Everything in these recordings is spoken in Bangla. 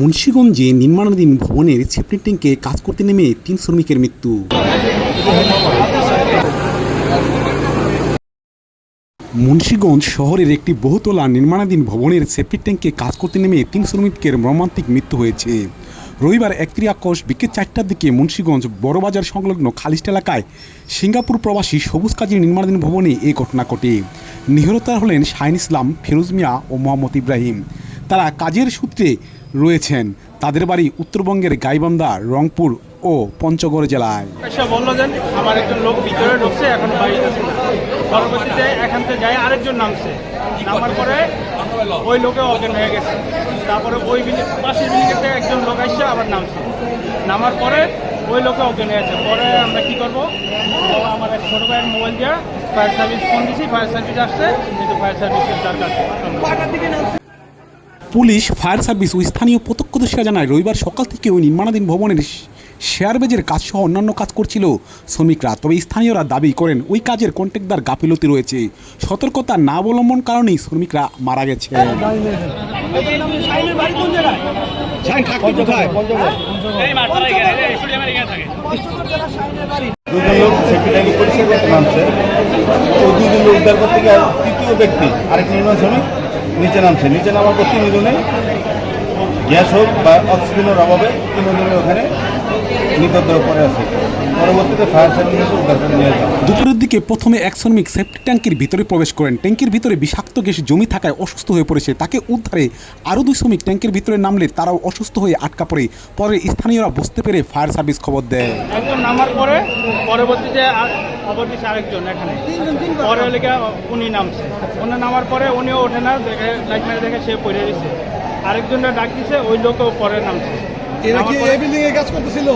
মুন্সীগঞ্জে নির্মাণাধীন ভবনের সেপ্টিক ট্যাঙ্কে কাজ করতে নেমে তিন শ্রমিকের মৃত্যু। মুন্সীগঞ্জ শহরের একটি বহুতলা নির্মাণাধীন ভবনের সেপ্টিক ট্যাঙ্কে কাজ করতে নেমে তিন শ্রমিকের মর্মান্তিক মৃত্যু হয়েছে। রবিবার একত্রিশ আকশ বিকেল চারটার দিকে মুন্সীগঞ্জ বড়বাজার সংলগ্ন খালিস্ট এলাকায় সিঙ্গাপুর প্রবাসী সবুজ কাজী নির্মাণাধীন ভবনে এই ঘটনা ঘটে। নিহতরা হলেন শাহিন ইসলাম, ফিরোজ মিয়া ও মোহাম্মদ ইব্রাহিম। তারা কাজের সূত্রে রয়েছেন তাদের বাড়ি উত্তরবঙ্গের গাইবান্ধা রংপুর ও পঞ্চগড় জেলায়। এসে বলল যে আমার একজন লোক ভিতরে ঢুকছে এখন বাড়িতে আছে। পরবর্তীতে এখান থেকে যাই আরেকজন নামছে। নামার পরে ওই লোকে অজ্ঞান হয়ে গেছে। তারপরে ওই বিল্ডিং পাশের বিল্ডিংতে একজন লোক আসছে আবার নামছে। নামার পরে ওই লোকে অজ্ঞান হয়ে গেছে। পরে আমরা কি করব? আমার এক ছোটো ভাইয়ের মোবাইল দিয়ে ফায়ার সার্ভিস ফোন দিছি ফায়ার সার্ভিস আসছে কিন্তু ফায়ার সার্ভিসের তার কাছে পুলিশ ফায়ার সার্ভিস ও স্থানীয় প্রত্যক্ষদর্শীরা জানায় রবিবার সকাল থেকে ওই নির্মাণাধীন ভবনের শেয়ার বেজের কাজ সহ অন্যান্য কাজ করছিল শ্রমিকরা। তবে স্থানীয়রা দাবি করেন ওই কাজের কন্ট্রাক্টদার গাফিলতি রয়েছে। সতর্কতা না অবলম্বন কারণেই শ্রমিকরা মারা গেছে। দুজন লোক সেক্রেটারি পরিষ্কার নামছে। ওই দুজন লোক উদ্ধার করতে গিয়ে তৃতীয় ব্যক্তি আরেক নির্মাণ শ্রমিক নিচে নামছে। নিচে নামার পর তিনজনে গ্যাস হোক বা অক্সিজেনের অভাবে তিনজনে ওখানে নিবদ্ধ পড়ে আছে। পরবর্তীতে ফায়ার সার্ভিস উদ্ধার করে নিয়ে যায় দুপুরের দিকে প্রথমে এক শ্রমিক সেফটি ট্যাঙ্কের ভিতরে প্রবেশ করেন। ট্যাঙ্কের ভিতরে বিষাক্ত গ্যাস জমি থাকায় অসুস্থ হয়ে পড়েছে। তাকে উদ্ধারে আরও দুই শ্রমিক ট্যাঙ্কের ভিতরে নামলে তারাও অসুস্থ হয়ে আটকা পড়ে। পরে স্থানীয়রা বুঝতে পেরে ফায়ার সার্ভিস খবর দেয়। একজন নামার পরে পরবর্তীতে আর- খবর দিচ্ছে আরেকজন এখানে। পরে লেগে উনি নামছে। উনি নামার পরে উনিও ওঠে না দেখে লাইট মেরে দেখে সে পড়ে দিছে আরেকজনটা ডাক দিছে ওই লোকও পরে নামছে। এরা কি এই বিল্ডিং এ কাজ করতেছিল?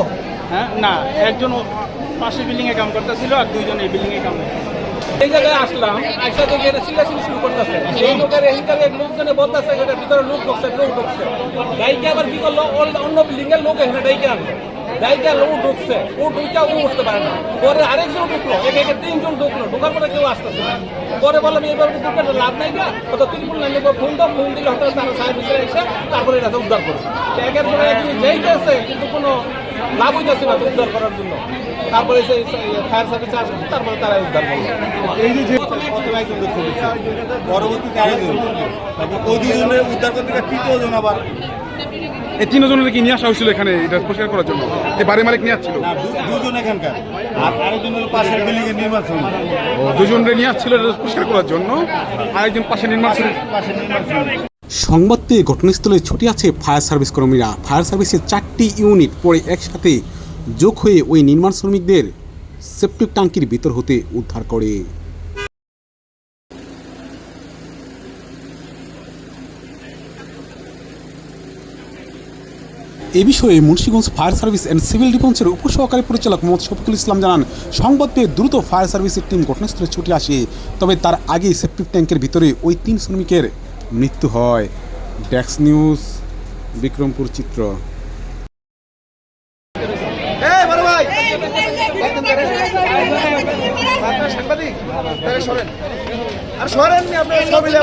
হ্যাঁ না একজন পাশের বিল্ডিং এ কাম করতেছিল আর দুইজন এই বিল্ডিং এ কাম এই জায়গায় আসলাম আইসা দেখে এটা সিলাসিলি শুরু করতেছে। এই লোকের এই জায়গায় লোকজনে বলতেছে এটা ভিতরে লোক ঢুকছে লোক ঢুকছে। ডাইকে আবার কি করল? অন্য- অন্য বিল্ডিং এর লোক এখানে ডাইকে আনলো। ডাইকে লোক ঢুকছে। ও ঢুকটা ও উঠতে পারে না। পরে আরেকজন ঢুকলো একে একে তিনজন ঢুকলো। ঢোকার পরে কেউ আসতেছে না। পরে বললাম এবার ঢুকে তো লাভ নাই না কত ত্রিপুল লাইনে ফোন দাও ফোন দিলে হয়তো তারা সার্ভিসে এসে তারপরে এটা উদ্ধার করবে। তো একের পরে একদিন যাইতেছে কিন্তু কোনো লাভ হইতেছে না তো উদ্ধার করার জন্য। তারপরে সেই ফায়ার সার্ভিস আসবে তারপরে তারা উদ্ধার করবে এই যে পরবর্তীতে আরেকজন তারপর ওই উদ্ধার করতে তৃতীয় জন আবার এই তিনজনের কি নিয়ে আসা হয়েছিল এখানে এটা পরিষ্কার করার জন্য? এই বাড়ি মালিক নিয়ে আসছিল? দুজন এখানকার। আর আরেকজন হলো পাশের বিল্ডিং এর নির্মাণ দুজনরে নিয়ে আসছিল এটা পরিষ্কার করার জন্য। আরেকজন পাশে নির্মাণ শ্রমিক। পাশের নির্মাণ সংবাদ পেয়ে ঘটনাস্থলে ছুটে আছে ফায়ার সার্ভিস কর্মীরা। ফায়ার সার্ভিসের চারটি ইউনিট পরে একসাথে যোগ হয়ে ওই নির্মাণ শ্রমিকদের সেপ্টিক ট্যাঙ্কির ভিতর হতে উদ্ধার করে। এ বিষয়ে Munshiganj fire service and civil ডিফেন্সের উপসহকারী পরিচালক মোহাম্মদ শফিকুল ইসলাম জানান সংবাদ পেয়ে দ্রুত ফায়ার সার্ভিসের টিম ঘটনাস্থলে ছুটে আসে। তবে তার আগেই সেপ্টিক ট্যাঙ্কের ভিতরে ওই তিন শ্রমিকের মৃত্যু হয়। ডেক্স নিউজ বিক্রমপুর চিত্র। সরেন। আর সরেন আপনি